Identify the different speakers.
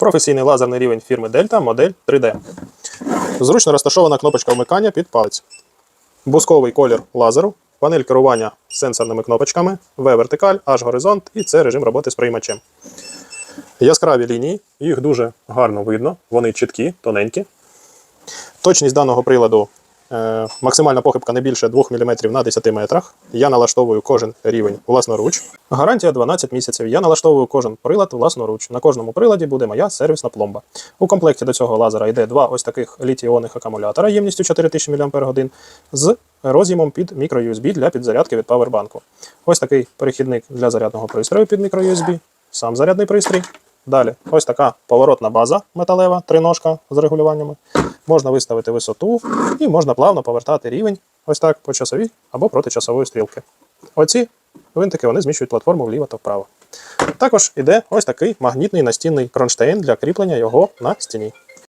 Speaker 1: Професійний лазерний рівень фірми Delta, модель 3D. Зручно розташована кнопочка вмикання під палець. Бусковий колір лазеру, панель керування сенсорними кнопочками, V-вертикаль, H-горизонт і це режим роботи з приймачем. Яскраві лінії, їх дуже гарно видно, вони чіткі, тоненькі. Точність даного приладу максимальна похибка не більше 2 мм на 10 метрах. Я налаштовую кожен рівень власноруч. Гарантія 12 місяців. Я налаштовую кожен прилад власноруч. На кожному приладі буде моя сервісна пломба. У комплекті до цього лазера йде два ось таких літій-іонних акумулятора ємністю 4000 мАч з роз'ємом під мікро-USB для підзарядки від павербанку. Ось такий перехідник для зарядного пристрою під мікро-USB, сам зарядний пристрій. Далі ось така поворотна база металева, триножка з регулюваннями. Можна виставити висоту і можна плавно повертати рівень ось так по часовій або проти часової стрілки. Оці винтики вони зміщують платформу вліво та вправо. Також іде ось такий магнітний настінний кронштейн для кріплення його на стіні.